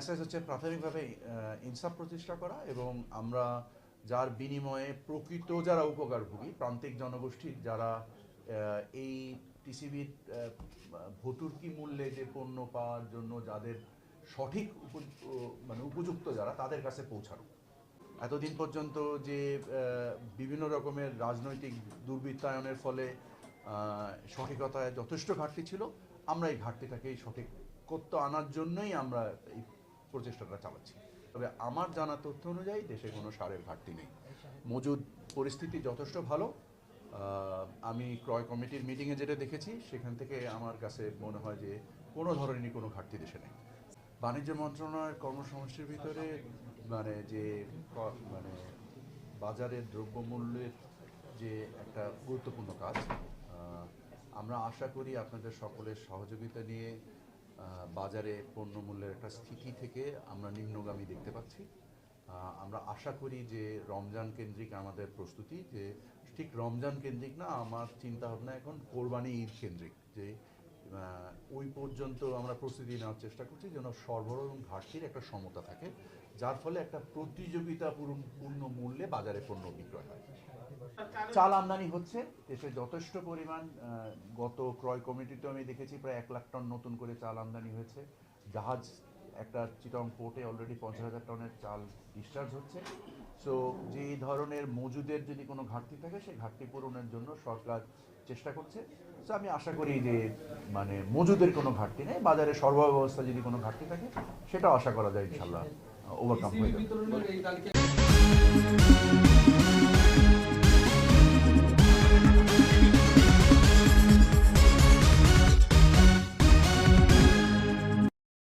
Message হচ্ছে প্রাথমিকভাবে ইনসাফ প্রতিষ্ঠা করা এবং আমরা যার বিনিময়ে প্রকৃত যারা উপকারভোগী, প্রান্তিক জনগোষ্ঠীর যারা এই টিসিবির ভতুর্কি মূল্যে যে পণ্য পাওয়ার জন্য যাদের সঠিক মানে উপযুক্ত যারা, তাদের কাছে পৌঁছানো। এতদিন পর্যন্ত যে বিভিন্ন রকমের রাজনৈতিক দুর্বৃত্তায়নের ফলে সঠিকতায় যথেষ্ট ঘাটতি ছিল, আমরা এই ঘাটতিটাকে সঠিক করতে আনার জন্যই আমরা এই প্রচেষ্টাটা চালাচ্ছি। তবে আমার জানা তথ্য অনুযায়ী দেশে কোনো সারের ঘাটতি নেই। মজুদ পরিস্থিতি যথেষ্ট ভালো। আমি ক্রয় কমিটির মিটিংয়ে যেটা দেখেছি, সেখান থেকে আমার কাছে মনে হয় যে কোনো ধরনেরই কোনো ঘাটতি দেশে নেই। বাণিজ্য মন্ত্রণালয়ের কর্মসমষ্টির ভিতরে মানে যে মানে বাজারের দ্রব্যমূল্যের যে একটা গুরুত্বপূর্ণ কাজ আমরা আশা করি আপনাদের সকলের সহযোগিতা নিয়ে বাজারে পণ্যমূল্যের একটা স্থিতি থেকে আমরা নিম্নগামী দেখতে পাচ্ছি। আমরা আশা করি যে রমজান কেন্দ্রিক আমাদের প্রস্তুতি যে ঠিক রমজান কেন্দ্রিক না, আমার চিন্তা ভাবনা এখন কোরবানি ঈদ কেন্দ্রিক, যে ওই পর্যন্ত আমরা প্রস্তুতি নেওয়ার চেষ্টা করছি যেন সরবরাহ এবং ঘাটতির একটা সমতা থাকে, যার ফলে একটা প্রতিযোগিতা পূর্ণ মূল্যে বাজারে পণ্য বিক্রয় হয়। চাল আমদানি হচ্ছে, দেশে যথেষ্ট পরিমাণ গত ক্রয় কমিটিতে আমি দেখেছি প্রায় এক লাখ টন নতুন করে চাল আমদানি হয়েছে। জাহাজ একটা চিটং পোর্টে অলরেডি পঞ্চাশ হাজার টনের চাল ডিসচার্জ হচ্ছে। সো যে ধরনের মজুদের যদি কোনো ঘাটতি থাকে, সেই ঘাটতি পূরণের জন্য সরকার চেষ্টা করছে। সো আমি আশা করি যে মানে মজুদের কোনো ঘাটতি নেই। বাজারে সরবরাহ ব্যবস্থা যদি কোনো ঘাটতি থাকে, সেটাও আশা করা যায় ইনশাল্লাহ ওভারকাম হয়ে যাবে।